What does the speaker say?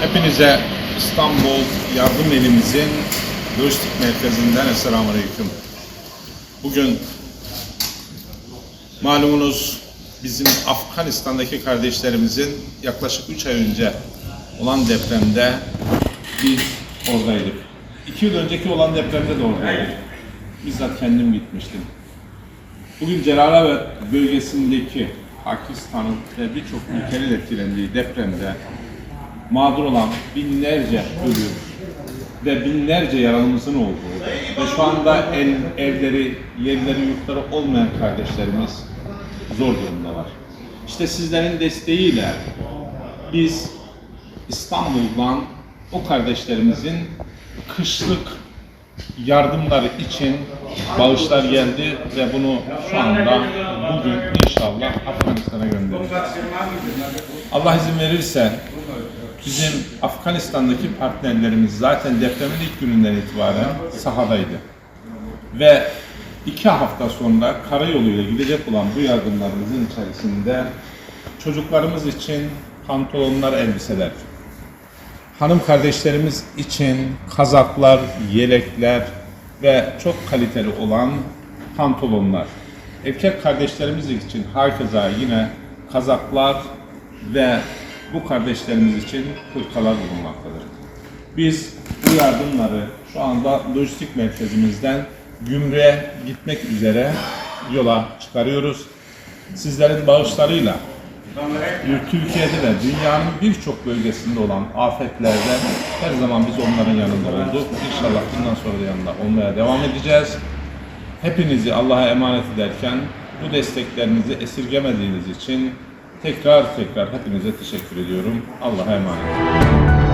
Hepinize İstanbul Yardım Elimizin Lojistik Merkezi'nden Esselamu Aleyküm. Bugün malumunuz bizim Afganistan'daki kardeşlerimizin yaklaşık 3 ay önce olan depremde biz oradaydık. 2 yıl önceki olan depremde de oradaydık. Bizzat kendim gitmiştim. Bugün Celalabad bölgesindeki Pakistan'ın ve birçok ülkenin etkilendiği depremde mağdur olan binlerce ölüm ve binlerce yaralımızın olduğu ve şu anda el, evleri, yerleri, yurtları olmayan kardeşlerimiz zor durumdalar. İşte sizlerin desteğiyle biz İstanbul'dan o kardeşlerimizin kışlık yardımları için bağışlar geldi ve bunu şu anda bugün inşallah Afganistan'a göndereceğiz. Allah izin verirse bizim Afganistan'daki partnerlerimiz zaten depremin ilk gününden itibaren sahadaydı. Ve iki hafta sonra karayoluyla gidecek olan bu yardımlarımızın içerisinde çocuklarımız için pantolonlar, elbiseler, hanım kardeşlerimiz için kazaklar, yelekler ve çok kaliteli olan pantolonlar. Erkek kardeşlerimiz için herkese yine kazaklar ve bu kardeşlerimiz için hırkalar bulunmaktadır. Biz bu yardımları şu anda lojistik merkezimizden gümrüğe gitmek üzere yola çıkarıyoruz. Sizlerin bağışlarıyla Türkiye'de de dünyanın birçok bölgesinde olan afetlerde her zaman biz onların yanında olduk. İnşallah bundan sonra da yanında olmaya devam edeceğiz. Hepinizi Allah'a emanet ederken bu desteklerinizi esirgemediğiniz için tekrar tekrar hepinize teşekkür ediyorum. Allah'a emanet olun.